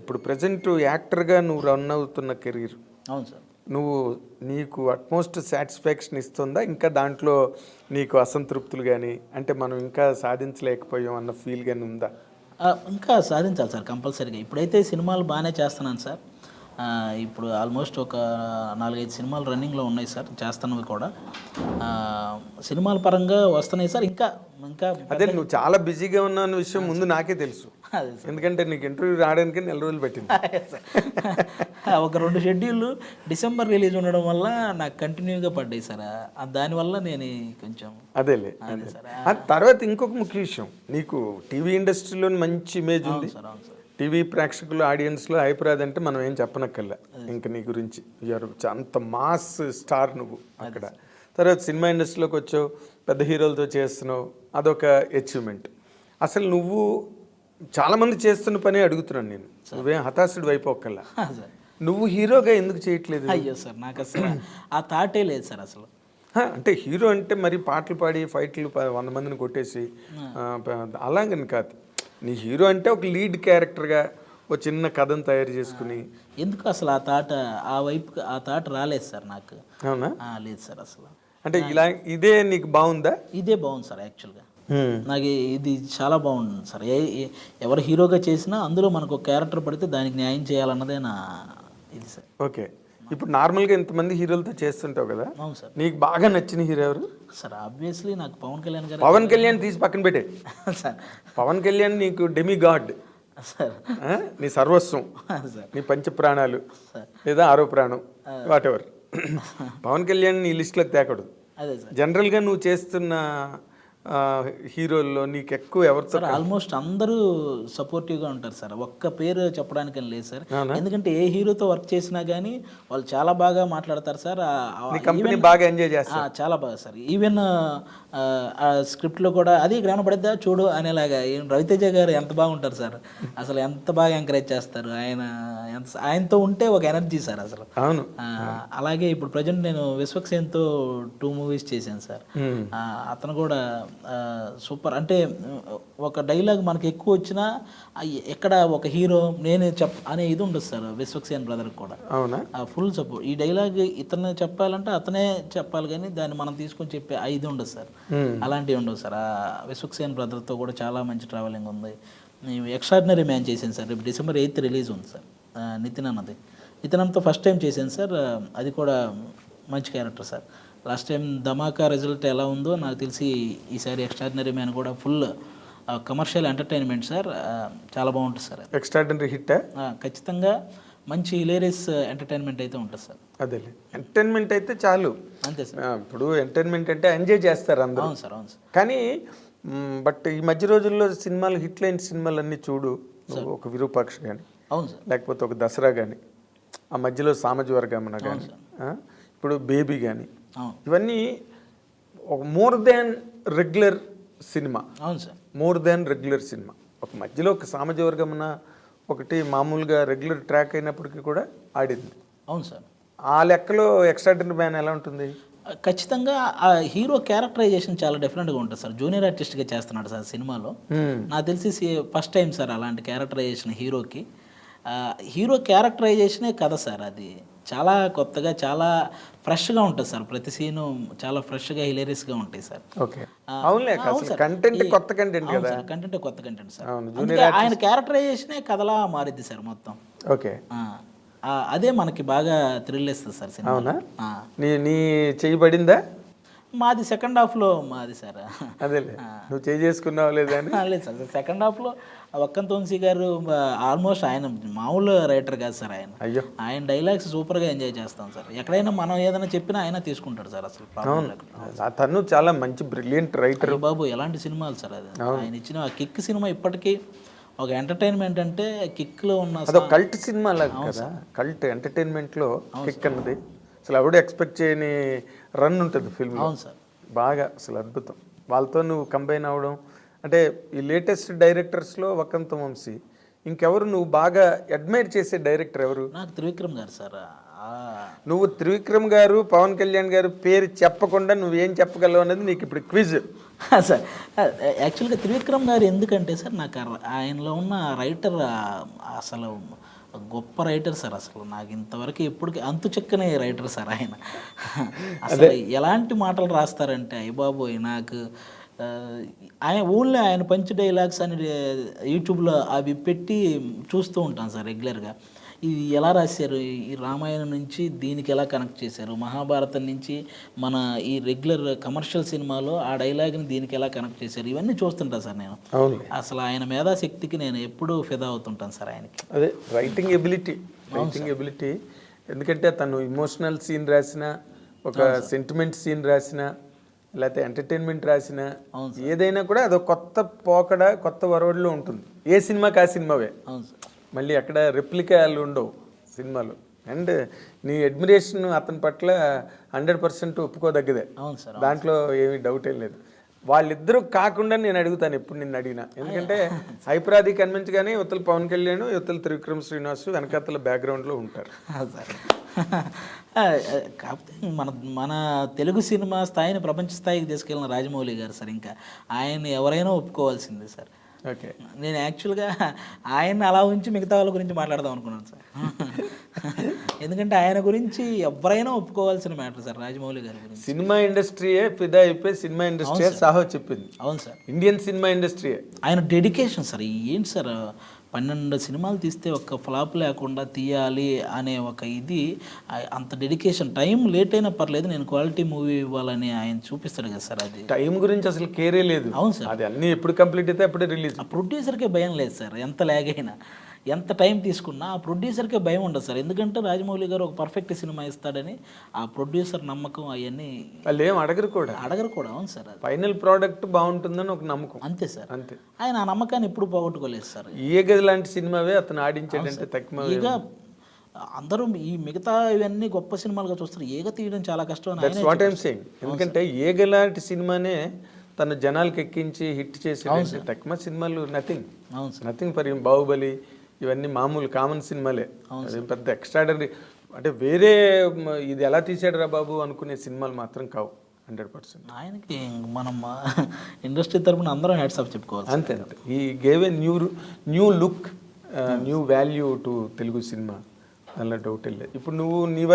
ఇప్పుడు ప్రజెంట్ యాక్టర్గా నువ్వు రన్ అవుతున్న కెరీర్. అవును సార్. నువ్వు నీకు అట్మోస్ట్ సాటిస్ఫాక్షన్ ఇస్తుందా? ఇంకా దాంట్లో నీకు అసంతృప్తులు కానీ అంటే మనం ఇంకా సాధించలేకపోయాం అన్న ఫీల్ కానీ ఉందా? ఇంకా సాధించాలి సార్ కంపల్సరీగా. ఇప్పుడైతే సినిమాలు బాగానే చేస్తున్నాను సార్. ఇప్పుడు ఆల్మోస్ట్ ఒక నాలుగైదు సినిమాలు రన్నింగ్లో ఉన్నాయి సార్ చేస్తున్నవి కూడా. సినిమాల పరంగా వస్తున్నాయి సార్. ఇంకా ఇంకా అదే నువ్వు చాలా బిజీగా ఉన్నా విషయం ముందు నాకే తెలుసు. ఎందుకంటే నీకు ఇంటర్వ్యూ రావడానికి నెల రోజులు పెట్టింది. ఒక రెండు షెడ్యూల్ డిసెంబర్ రిలీజ్ ఉండడం వల్ల నాకు కంటిన్యూగా పడ్డాయి సార్. దానివల్ల నేను కొంచెం అదేలే అదే సార్ ఆ. తర్వాత ఇంకొక ముఖ్య విషయం. నీకు టీవీ ఇండస్ట్రీలో మంచి ఇమేజ్ ఉంది. టీవీ ప్రేక్షకులు ఆడియన్స్లో అభిప్రాయం అంటే మనం ఏం చెప్పనక్కర్లే. ఇంకా నీ గురించి అంత మాస్ స్టార్ నువ్వు అక్కడ. తర్వాత సినిమా ఇండస్ట్రీలోకి వచ్చావు పెద్ద హీరోలతో చేస్తున్నావు అదొక అచీవ్మెంట్ అసలు నువ్వు చాలామంది చేస్తున్న పని అడుగుతున్నాను నేను. నువ్వేం హతాశుడు అయిపోకల్లా నువ్వు హీరోగా ఎందుకు చేయట్లేదు? అయ్యో సార్ నాకు అసలు ఆ థాటే లేదు సార్ అసలు. అంటే హీరో అంటే మరి పాటలు పాడి ఫైట్లు వంద మందిని కొట్టేసి అలాగని కాదు. నీ హీరో అంటే ఒక లీడ్ క్యారెక్టర్గా ఒక చిన్న కథను తయారు చేసుకుని. ఎందుకు అసలు ఆ థాట్ ఆ వైపు ఆ థాట్ రాలేదు సార్ నాకు. అవునా? లేదు సార్ అసలు. అంటే ఇలా ఇదే నీకు బాగుందా? ఇదే బాగుంది సార్ యాక్చువల్గా. నాకు ఇది చాలా బాగుంది సార్. ఏ ఎవరు హీరోగా చేసినా అందులో మనకు ఒక క్యారెక్టర్ పడితే దానికి న్యాయం చేయాలన్నదే నా ఇది సార్. ఓకే. ఇప్పుడు నార్మల్గా ఇంతమంది హీరోలతో చేస్తుంటావు కదా? అవును సార్. నీకు బాగా నచ్చిన హీరో ఎవరు? సార్ ఆబ్వియస్లీ నాకు పవన్ కళ్యాణ్ గారు పవన్ కళ్యాణ్ తీసి పక్కన పెట్టే. సార్. పవన్ కళ్యాణ్ నీకు డెమి గాడ్ సార్ నీ సర్వస్వం. సార్. నీ పంచ ప్రాణాలు లేదా ఆరో ప్రాణం వాట్ ఎవర్ పవన్ కళ్యాణ్ నీ లిస్టులోకి తేకూడదు. అదే సార్. జనరల్గా నువ్వు చేస్తున్న హీరోల్లో నీకు ఎక్కువ ఎవరితో ఆల్మోస్ట్ అందరూ సపోర్టివ్గా ఉంటారు సార్. ఒక్క పేరు చెప్పడానికి లేదు సార్? ఎందుకంటే ఏ హీరోతో వర్క్ చేసినా కానీ వాళ్ళు చాలా బాగా మాట్లాడతారు సార్. కంపెనీ బాగా ఎంజాయ్ చేస్తా ఆ, చాలా బాగా సార్. ఈవెన్ స్క్రిప్ట్లో కూడా అది గ్రహణ పడిద్దా చూడు అనేలాగా రవితేజ గారు ఎంత బాగుంటారు సార్. అసలు ఎంత బాగా ఎంకరేజ్ చేస్తారు. ఆయన ఎంత ఆయనతో ఉంటే ఒక ఎనర్జీ సార్ అసలు. అవును. అలాగే ఇప్పుడు ప్రజెంట్ నేను విశ్వక్సేన్తో టూ మూవీస్ చేశాను సార్. అతను కూడా సూపర్. అంటే ఒక డైలాగ్ మనకి ఎక్కువ వచ్చినా ఎక్కడ ఒక హీరో నేనే చెప్ అనే ఇది ఉండదు సార్ విశ్వక్సేన్ బ్రదర్కి కూడా. అవునా? Full support. ఈ డైలాగ్ ఇతను చెప్పాలంటే అతనే చెప్పాలి కానీ దాన్ని మనం తీసుకొని చెప్పే ఆ ఇది ఉండదు సార్. అలాంటివి ఉండవు సార్. ఆ విశ్వక్సేన్ బ్రదర్తో కూడా చాలా మంచి ట్రావెలింగ్ ఉంది. ఎక్స్ట్రాడినరీ మ్యాన్ చేశాను సార్. రేపు డిసెంబర్ ఎయిత్ రిలీజ్ ఉంది సార్. నితిన్ అన్నది. నితిన్ అన్నతో ఫస్ట్ టైం చేశాను సార్. అది కూడా మంచి character sir. Last time Dhamaka result ఎలా ఉందో నాకు తెలిసి ఈసారి ఎక్స్ట్రాడినరీ మ్యాన్ కూడా ఫుల్ కమర్షియల్ ఎంటర్టైన్మెంట్ సార్ చాలా బాగుంటుంది సార్ అది ఎక్స్ట్రాడినరీ హిట్ ఖచ్చితంగా మంచి హిలేరియస్ ఎంటర్టైన్మెంట్ అయితే ఉంటుంది సార్ అదేలే. ఎంటర్టైన్మెంట్ అయితే చాలు. అంతే సార్ ఇప్పుడు ఎంటర్టైన్మెంట్ అంటే ఎంజాయ్ చేస్తారు అందరూ. అవును సార్ అవును సార్ కానీ బట్ ఈ మధ్య రోజుల్లో సినిమాలు హిట్ లైన్ సినిమాలు అన్నీ చూడు ఒక విరూపాక్ష కానీ అవును సార్ లేకపోతే ఒక దసరా కానీ ఆ మధ్యలో సామాజ వర్గమన కానీ ఇప్పుడు బేబీ కానీ ఇవన్నీ ఒక మోర్ దాన్ రెగ్యులర్ సినిమా అవును sir. More than regular cinema ఒక మధ్యలో ఒక సామాజ వర్గమన ఒకటి మామూలుగా రెగ్యులర్ ట్రాక్ అయినప్పటికీ కూడా ఆడింది. అవును సార్. ఆ లెక్కలో ఎక్స్ట్రాడినరీ మ్యాన్ ఎలా ఉంటుంది? ఖచ్చితంగా ఆ హీరో క్యారెక్టరైజేషన్ చాలా డిఫరెంట్గా ఉంటుంది సార్. జూనియర్ ఆర్టిస్ట్గా చేస్తున్నాడు సార్ సినిమాలో. Hmm. నాకు తెలిసి ఫస్ట్ టైం సార్ అలాంటి క్యారెక్టరైజేషన్ హీరోకి హీరో క్యారెక్టరైజేషనే కథ సార్ అది. చాలా కొత్తగా చాలా ఫ్రెష్గా ఉంటుంది సార్. ప్రతి సీను చాలా ఫ్రెష్గా హిలేరియస్గా ఉంటాయి సార్. ఓకే. అవునులే కంటెంట్ కొత్త కంటెంట్ కదా. కంటెంట్ కొత్త కంటెంట్ సార్. ఆయన క్యారెక్టరైజేషనే కథలా మారిద్ది సార్ మొత్తం. ఓకే. అదే మనకి బాగా థ్రిల్ ఇస్తుంది సార్ సినిమా. అవునా. నీ నీ చేయబడిందా మాది సెకండ్ హాఫ్లో మాది సార్ అదేలే. నువ్వు చేసుకున్నావు లేదా లేదు సార్ సెకండ్ హాఫ్లో ఒక్కన్ తోన్సి గారు ఆల్మోస్ట్ ఆయన మామూలు రైటర్ కాదు సార్ ఆయన. అయ్యో. ఆయన డైలాగ్స్ సూపర్గా ఎంజాయ్ చేస్తాం సార్ ఎక్కడైనా మనం ఏదైనా చెప్పినా ఆయన తీసుకుంటాడు సార్ అసలు తను చాలా మంచి బ్రిలియంట్ రైటర్ బాబు ఎలాంటి సినిమాలు సార్ అది? ఆయన ఇచ్చిన ఆ కిక్ సినిమా ఇప్పటికీ ఒక ఎంటర్టైన్మెంట్ అంటే కిక్లో ఉన్న కల్ట్ సినిమా లాగా కదా. కల్ట్ ఎంటర్టైన్మెంట్లో కిక్ అన్నది. అసలు ఎవడు ఎక్స్పెక్ట్ చేయని రన్ ఉంటుంది ఫిల్మ్ అవును సార్. బాగా అసలు అద్భుతం. వాళ్ళతో నువ్వు కంబైన్ అవ్వడం అంటే ఈ లేటెస్ట్ డైరెక్టర్స్లో వకంత వంశీ ఇంకెవరు నువ్వు బాగా అడ్మైర్ చేసే డైరెక్టర్ ఎవరు? నాకు త్రివిక్రమ్ గారు సార్. నువ్వు త్రివిక్రమ్ గారు పవన్ కళ్యాణ్ గారు పేరు చెప్పకుండా నువ్వేం చెప్పగలవు అనేది నీకు ఇప్పుడు క్విజ్ సార్ యాక్చువల్గా త్రివిక్రమ్ గారు ఎందుకంటే సార్ నాకు ఆయనలో ఉన్న రైటర్ అసలు గొప్ప రైటర్ సార్ అసలు. నాకు ఇంతవరకు ఎప్పటికీ అంతు చెక్కనే రైటర్ సార్ ఆయన. అసలు ఎలాంటి మాటలు రాస్తారంటే అయ్య బాబోయ్ నాకు ఆయన ఊళ్ళో ఆయన పంచ్ డైలాగ్స్ అని యూట్యూబ్లో అవి పెట్టి చూస్తూ ఉంటాను సార్ రెగ్యులర్గా ఇది ఎలా రాశారు? ఈ రామాయణం నుంచి దీనికి ఎలా కనెక్ట్ చేశారు? మహాభారతం నుంచి మన ఈ రెగ్యులర్ కమర్షియల్ సినిమాలో ఆ డైలాగ్ని దీనికి ఎలా కనెక్ట్ చేశారు? ఇవన్నీ చూస్తుంటాను సార్ నేను. అసలు ఆయన మేధాశక్తికి నేను ఎప్పుడూ ఫిదా అవుతుంటాను సార్ ఆయనకి. అదే రైటింగ్ ఎబిలిటీ రైటింగ్ ఎబిలిటీ ఎందుకంటే తను ఇమోషనల్ సీన్ రాసిన ఒక సెంటిమెంట్ సీన్ రాసిన లేకపోతే ఎంటర్టైన్మెంట్ రాసిన ఏదైనా కూడా అదొక కొత్త పోకడ కొత్త వరవడిలో ఉంటుంది. ఏ సినిమాకి ఆ సినిమావే. అవును సార్. మళ్ళీ అక్కడ రెప్లికాలు ఉండవు సినిమాలు. అండ్ నీ అడ్మిరేషన్ అతని పట్ల హండ్రెడ్ పర్సెంట్ ఒప్పుకోదగ్గదే. అవును సార్ దాంట్లో ఏమీ డౌట్ ఏం లేదు. వాళ్ళిద్దరూ కాకుండా నేను అడుగుతాను ఎప్పుడు నిన్ను అడిగినా. ఎందుకంటే హైపరాది కనిపించగానే యువతలు పవన్ కళ్యాణ్ యువతలు త్రివిక్రమ్ శ్రీనివాస్ వెనకాతల బ్యాక్గ్రౌండ్లో ఉంటారు. కాకపోతే మన మన తెలుగు సినిమా స్థాయిని ప్రపంచ స్థాయికి తీసుకెళ్ళిన రాజమౌళి గారు సార్ ఇంకా. ఆయన్ని ఎవరైనా ఒప్పుకోవాల్సిందే సార్. ఓకే. నేను యాక్చువల్గా ఆయన్ని అలా ఉంచి మిగతా వాళ్ళ గురించి మాట్లాడదాం అనుకున్నాను సార్. ఎందుకంటే ఆయన గురించి ఎవరైనా ఒప్పుకోవాల్సిన మ్యాటర్ సార్ రాజమౌళి గారి గురించి. సినిమా ఇండస్ట్రీయే ఫిదా అయిపోయి సినిమా ఇండస్ట్రీయే సాహో చెప్పింది. అవును సార్. Indian cinema ఇండస్ట్రీయే. ఆయన డెడికేషన్ సార్ ఏంటి సార్? పన్నెండు సినిమాలు తీస్తే ఒక్క ఫ్లాప్ లేకుండా తీయాలి అనే ఒక ఇది అంత డెడికేషన్ టైం లేట్ అయినా పర్లేదు నేను క్వాలిటీ మూవీ ఇవ్వాలని ఆయన చూపిస్తాడు కదా సార్ అది. టైం గురించి అసలు కేరే లేదు. అవును సార్. అది అన్ని ఎప్పుడు కంప్లీట్ అయితే అప్పుడే రిలీజ్ ఆ ప్రొడ్యూసర్కే భయం లేదు సార్ ఎంత లాగ్ అయినా. ఎంత టైం తీసుకున్నా ఆ ప్రొడ్యూసర్కే భయం ఉండదు సార్. ఎందుకంటే రాజమౌళి గారు ఒక పర్ఫెక్ట్ సినిమా ఇస్తాడని ఆ ప్రొడ్యూసర్ నమ్మకం అవన్నీ వాళ్ళు ఏం అడగరు కూడా. అడగరు కూడా అవును సార్ ఫైనల్ ప్రోడక్ట్ బాగుంటుందని ఒక నమ్మకం. అంతే సార్. అంతే. ఆయన ఆ నమ్మకాన్ని ఎప్పుడు పోగొట్టుకోలేదు సార్. ఏ గది లాంటి సినిమావే అతను ఆడించాడంటే తక్కువ ఈగ అందరూ ఈ మిగతా ఇవన్నీ గొప్ప సినిమాలుగా చూస్తారు. ఏగ తీయడం చాలా కష్టం వాట్ ఐమ్ సేయింగ్ ఎందుకంటే ఏ లాంటి సినిమానే తన జనాలకి ఎక్కించి హిట్ చేసి తక్కువ సినిమాలు నథింగ్ నథింగ్ ఫర్ బాహుబలి ఇవన్నీ మామూలు కామన్ సినిమాలే. అదేం పెద్ద ఎక్స్ట్రాడనరీ అంటే వేరే ఇది ఎలా తీసాడు రా బాబు అనుకునే సినిమాలు మాత్రం కావు హండ్రెడ్ పర్సెంట్. ఆయనకి మనం ఇండస్ట్రీ తరపున అందరం హ్యాట్స్ ఆఫ్ చెప్పుకోవాలి అంతే అంతే. ఈ gave a new new look new value to Telugu cinema దానిలో డౌట్ లేదు ఇప్పుడు నువ్వు నీ వరకు